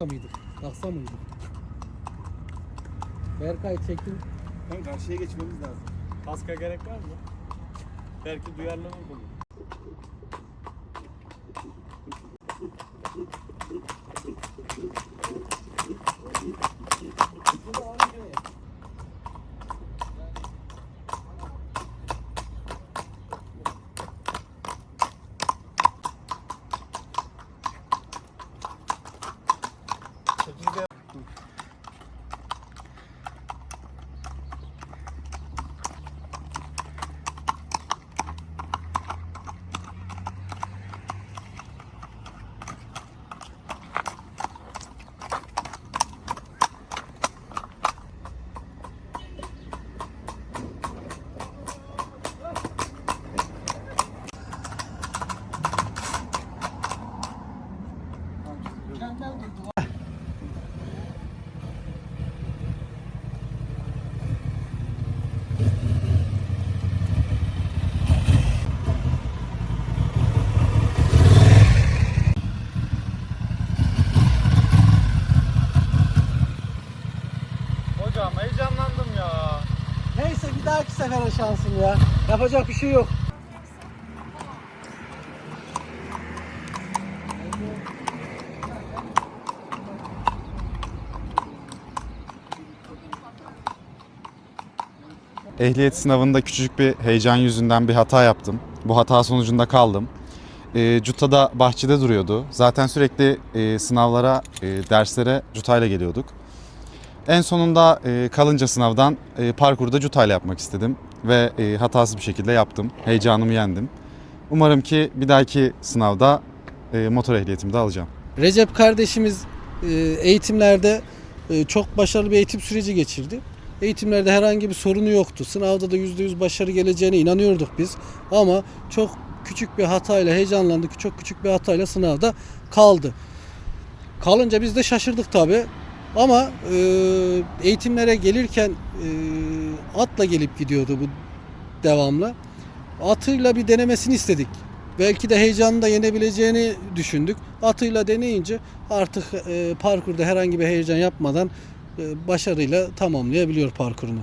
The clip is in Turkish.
mıydık? Kalksa mıydık? Berkay çektim. Ben karşıya geçmemiz lazım. Kaska gerek var mı? Belki duyarlanır bunu. Hocam heyecanlandım ya. Neyse bir dahaki sefere şansım ya. Yapacak bir şey yok. Ehliyet sınavında küçücük bir heyecan yüzünden bir hata yaptım. Bu hata sonucunda kaldım. E, Cuta da bahçede duruyordu. Zaten sürekli e, sınavlara, e, derslere Cuta'yla geliyorduk. En sonunda e, kalınca sınavdan e, parkurda Cuta'yla yapmak istedim. Ve e, hatasız bir şekilde yaptım. Heyecanımı yendim. Umarım ki bir dahaki sınavda e, motor ehliyetimi de alacağım. Recep kardeşimiz e, eğitimlerde e, çok başarılı bir eğitim süreci geçirdi. Eğitimlerde herhangi bir sorunu yoktu. Sınavda da %100 başarı geleceğine inanıyorduk biz. Ama çok küçük bir hatayla heyecanlandık. Çok küçük bir hatayla sınavda kaldı. Kalınca biz de şaşırdık tabi. Ama e, eğitimlere gelirken e, atla gelip gidiyordu bu devamlı. Atıyla bir denemesini istedik. Belki de heyecanını da yenebileceğini düşündük. Atıyla deneyince artık e, parkurda herhangi bir heyecan yapmadan başarıyla tamamlayabiliyor parkurunu.